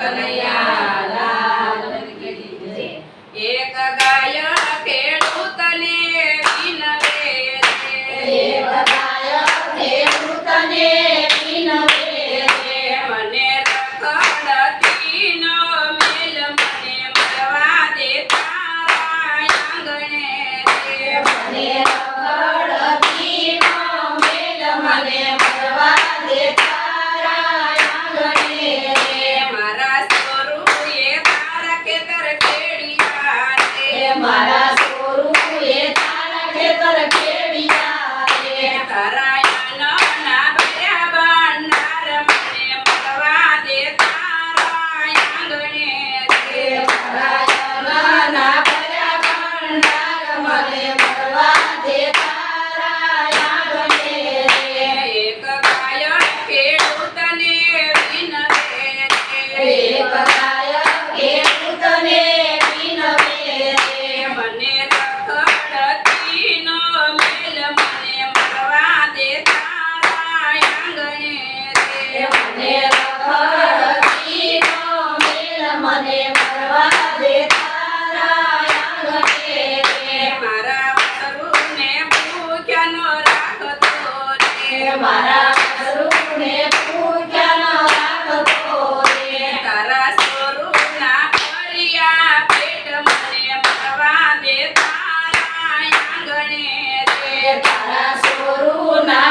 કનૈયા લાલ એક ગાય ખેડૂતને વિનવે રે. મને રખડતી નો મેલ મને મારા સ્વરૂપે તારા ખેતર ખેડિયા રે મને મરવા દે તારા આંગણે રે. મારા વસરુને ભૂખ્યાનો રાખતો રે મારા સ્વરૂપને પૂજાનો રાખતો રે. તારા સ્વરૂપના ફળિયા પેટ મને દે તારા આંગણે રે તારા સ્વરૂપના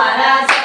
para siempre.